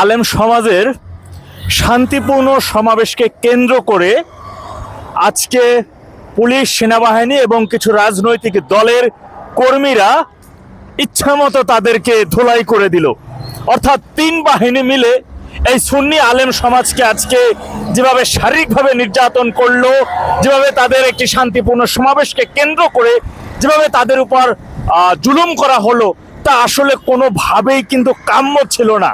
আলেম সমাজের শান্তিপূর্ণ সমাবেশকে কেন্দ্র করে আজকে পুলিশ, সেনাবাহিনী এবং কিছু রাজনৈতিক দলের কর্মীরা ইচ্ছামতো তাদেরকে ধুলাই করে দিল। অর্থাৎ তিন বাহিনী মিলে এই সুন্নি আলেম সমাজকে আজকে যেভাবে শারীরিকভাবে নির্যাতন করল, যেভাবে তাদের একটি শান্তিপূর্ণ সমাবেশকে কেন্দ্র করে যেভাবে তাদের উপর জুলুম করা হলো, তা আসলে কোনোভাবেই কিন্তু কাম্য ছিল না।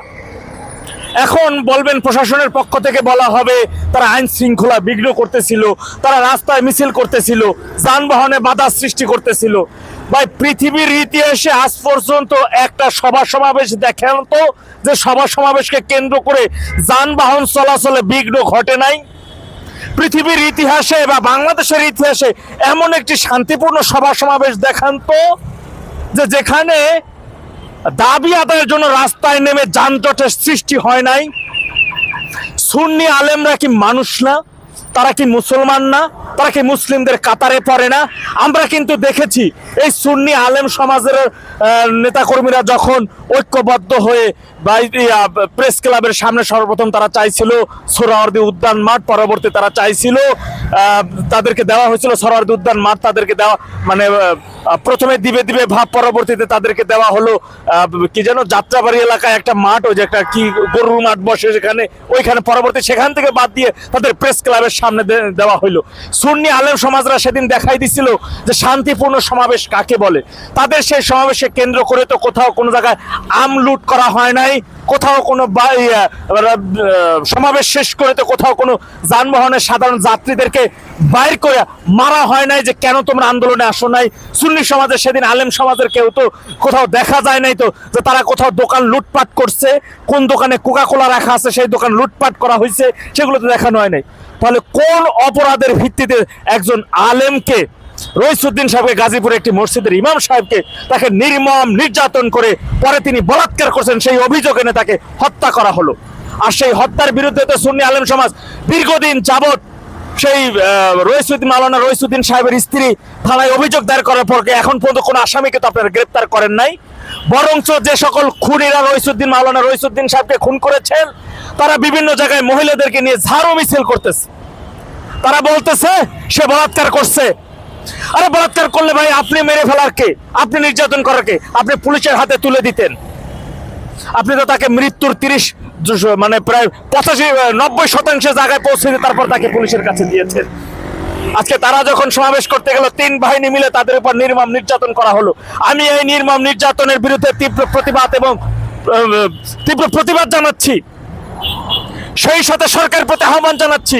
এখন বলবেন প্রশাসনের পক্ষ থেকে বলা হবে, তারা আইন শৃঙ্খলা বিঘ্ন করতেছিল, তারা রাস্তায় মিছিল করতেছিল, যানবাহনে বাধা সৃষ্টি করতেছিল। ভাই, পৃথিবীর ইতিহাসে আজ পর্যন্ত একটা সভা সমাবেশ দেখেন তো, যে সভা সমাবেশকে কেন্দ্র করে যানবাহন চলাচলে বিঘ্ন ঘটে নাই। পৃথিবীর ইতিহাসে বা বাংলাদেশের ইতিহাসে এমন একটি শান্তিপূর্ণ সভা সমাবেশ দেখান তো, যে যেখানে দাবি আদায়ের জন্য রাস্তায় নেমে যানজটের সৃষ্টি হয় নাই। সুন্নি আলেমরা কি মানুষ না? তারা কি মুসলমান না? তারা কি মুসলিমদের কাতারে পড়ে না? আমরা কিন্তু দেখেছি এই সুন্নি আলেম সমাজের নেতাকর্মীরা যখন ঐক্যবদ্ধ হয়ে প্রেস ক্লাবের সামনে সর্বপ্রথম তারা চাইছিল সোহরাওয়ার্দী উদ্যান মাঠ, পরবর্তী তারা চাইছিল তাদেরকে দেওয়া হয়েছিল সোহরাওয়ার্দী উদ্যান মাঠ, তাদেরকে দেওয়া মানে প্রথমে দিবে দিবে ভাব, পরবর্তীতে তাদেরকে দেওয়া হলো কি যেন যাত্রাবাড়ি এলাকায় একটা মাঠ, ওই যে একটা কি গরুর মাঠ বসে সেখানে, ওইখানে পরবর্তী সেখান থেকে বাদ দিয়ে তাদের প্রেস ক্লাবের সামনে দেওয়া হইল। সুন্নি আলেম সমাজরা সেদিন দেখাই দিছিল যে শান্তিপূর্ণ সমাবেশ কাকে বলে। তাদের সেই সমাবেশে কেন্দ্র করে তো কোথাও কোনো জায়গায় আম লুট করা হয় নাই কোথাও কোনো ইয়া, সমাবেশ শেষ করে তো কোথাও কোনো যানবাহনের সাধারণ যাত্রীদেরকে বাইর করে মারা হয় নাই যে কেন তোমরা আন্দোলনে আসো নাই। সুন্নি সমাজের সেদিন আলেম সমাজের কেউ তো কোথাও দেখা যায় নাই তো যে তারা কোথাও দোকান লুটপাট করছে কোন দোকানে কোকা কোলা রাখা আছে সেই দোকান লুটপাট করা হয়েছে সেগুলো তো দেখানো হয় নাই। তাহলে কোন অপরাধের ভিত্তিতে একজন আলেমকে, রইসুদ্দিন সাহেবকে গাজীপুরে একটি মসজিদের ইমাম সাহেবকে তাকে নির্মম, নির্যাতন করে পরে তিনি বলাৎকার করছেন, সেই অভিযোগ এনে তাকে হত্যা করা হলো। আর সেই হত্যার বিরুদ্ধে তো সুন্নি আলেম সমাজ দীর্ঘদিন যাবত সেই রইসুদ্দিন, মাওলানা রইসুদ্দিন সাহেবের স্ত্রী থানায় অভিযোগ দায়ের করার পর এখন পর্যন্ত কোনো আসামিকে তো আপনারা গ্রেপ্তার করেন নাই? বরঞ্চ যে সকল খুনিরা রইসুদ্দিন, মাওলানা রইসুদ্দিন সাহেবকে খুন করেছেন, তারা বিভিন্ন জায়গায় মহিলাদেরকে নিয়ে ঝাড়ু মিছিল করতেছে। তারা বলতেছে, সে বলাৎকার করছে। আরে বলাৎকার করলে ভাই আপনি মেরে ফেলার কে? আপনি নির্যাতন করার কে? আপনি পুলিশের হাতে তুলে দিতেন। আপনি তো তাকে মৃত্যুর তিরিশ মানে প্রায় পঁচাশি নব্বই শতাংশ জায়গায় পৌঁছে তারপর তাকে পুলিশের কাছে দিয়েছেন। আজকে তারা যখন সমাবেশ করতে গেল, তিন বাহিনী মিলে তাদের উপর নির্মম নির্যাতন করা হলো। আমি এই নির্মম নির্যাতনের বিরুদ্ধে তীব্র প্রতিবাদ এবং তীব্র প্রতিবাদ জানাচ্ছি। সেই সাথে সরকারের প্রতি আহ্বান জানাচ্ছি।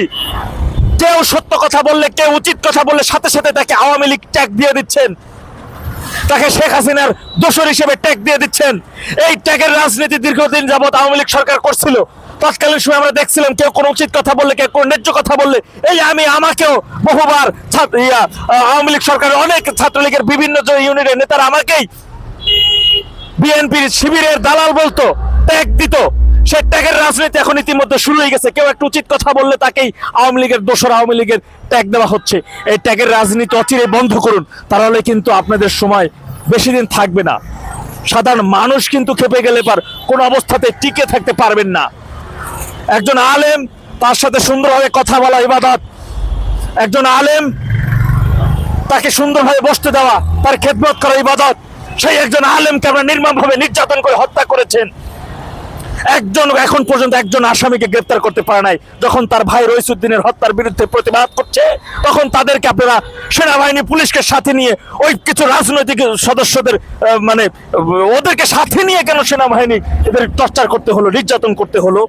কেউ সত্য কথা বললে, কেউ উচিত কথা বললে সাথে সাথে তাকে আওয়ামী লীগ ট্যাগ দিয়ে দিচ্ছেন। তাকে শেখ হাসিনার দোষর হিসেবে ট্যাগ দিয়ে দিচ্ছেন। এই ট্যাগের রাজনীতি দীর্ঘদিন যাবত আওয়ামী লীগ সরকার করছিল। তৎকালীন সময় আমরা দেখছিলাম কেউ কোনো উচিত কথা বললে, কেউ কোনো ন্যায্য কথা বললে। এই আমি আমাকেও বহুবার ইয়া, আওয়ামী লীগ সরকারের অনেক ছাত্রলীগের বিভিন্ন যে ইউনিটের নেতারা আমাকেই বিএনপির শিবিরের দালাল বলতো, ট্যাগ দিত। সে ট্যাগের রাজনীতি এখন ইতিমধ্যে শুরু হয়ে গেছে। কেউ একটু উচিত কথা বললে তাকেই আওয়ামী লীগের দোসর আওয়ামী লীগের ট্যাগ দেওয়া হচ্ছে। এই ট্যাগের রাজনীতি অচিরে বন্ধ করুন। তাহলে কিন্তু আপনাদের সময় বেশি দিন থাকবে না। সাধারণ মানুষ কিন্তু খেপে গেলে পার কোনো অবস্থাতে টিকে থাকতে পারবেন না। একজন আলেম, তার সাথে সুন্দরভাবে কথা বলা ইবাদত। একজন আলেম, তাকে সুন্দরভাবে বসতে দেওয়া, তার খেদমত করা ইবাদত। সেই একজন আলেমকে আমরা নির্মমভাবে নির্যাতন করে হত্যা করেছেন। একজন এখন পর্যন্ত একজন আসামিকে গ্রেপ্তার করতে পারে নাই। যখন তার ভাই রইসুদ্দিনের হত্যার বিরুদ্ধে প্রতিবাদ করছে, তখন তাদেরকে আপনারা সেনাবাহিনী, পুলিশকে সাথে নিয়ে ওই কিছু রাজনৈতিক সদস্যদের মানে ওদেরকে সাথে নিয়ে কেন সেনাবাহিনী এদের টর্চার করতে হলো, নির্যাতন করতে হলো?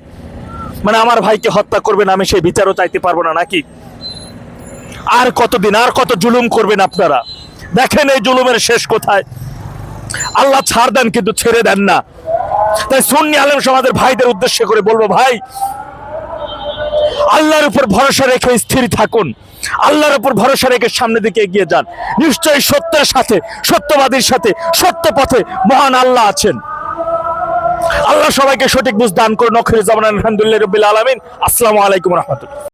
মানে আমার ভাইকে হত্যা করবেন, আমি সেই বিচারও চাইতে পারব না নাকি? আর কতদিন, আর কত জুলুম করবেন আপনারা? দেখেন এই জুলুমের শেষ কোথায়। আল্লাহ ছাড় দেন কিন্তু ছেড়ে দেন না। তাই সুন্নি আলেম সমাজের ভাইদের উদ্দেশ্য করে বলব, ভাই, আল্লাহর উপর ভরসা রেখে স্থির থাকুন। আল্লাহর উপর ভরসা রেখে সামনের দিকে এগিয়ে যান। নিশ্চয়ই সত্যের সাথে, সত্যবাদীর সাথে, সত্য পথে মহান আল্লাহ আছেন। আল্লাহ সবাইকে সঠিক বুঝ দান করুন। অখির জামান আলহামদুলিল্লাহ রবিল আলমিন। আসসালামু আলাইকুম রহমতুল্লাহ।